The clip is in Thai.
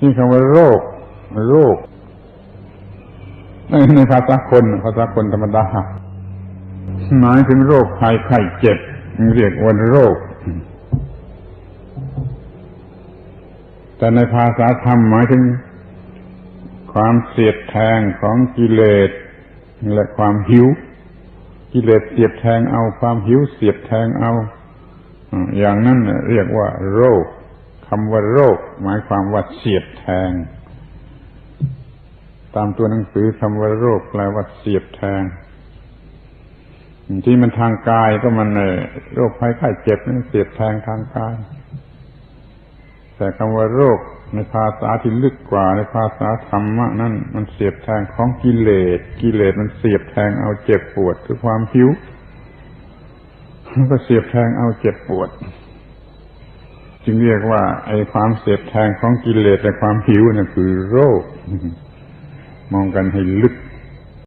ที่คำว่าโรคโรคในภาษาคนภาษาคนธรรมดาหมายถึงโรคภัยไข้เจ็บเรียกว่าโรค แต่ในภาษาธรรมหมายถึง ความเสียดแทงของกิเลสและความหิว กิเลสเสียดแทงเอาความหิวเสียดแทงเอา อย่างนั้นเรียกว่าโรค คำว่าโรค หมายความว่าเสียดแทง ตามตัวหนังสือคำว่าโรคแปลว่าเสียดแทง ที่มันทางกายก็มันโรคภัยไข้เจ็บนั่นเสียดแทงทางกาย แต่คำว่าโรคในภาษาที่ลึกกว่าในภาษาธรรมะนั่นมันเสียบแทงของกิเลสกิเลสมันเสียบแทงเอาเจ็บปวดคือความหิวมันก็เสียบแทงเอาเจ็บปวด จึงเรียกว่าไอ้ความเสพแทงของกิเลสและความหิวนั่นคือโรค มองกันให้ลึก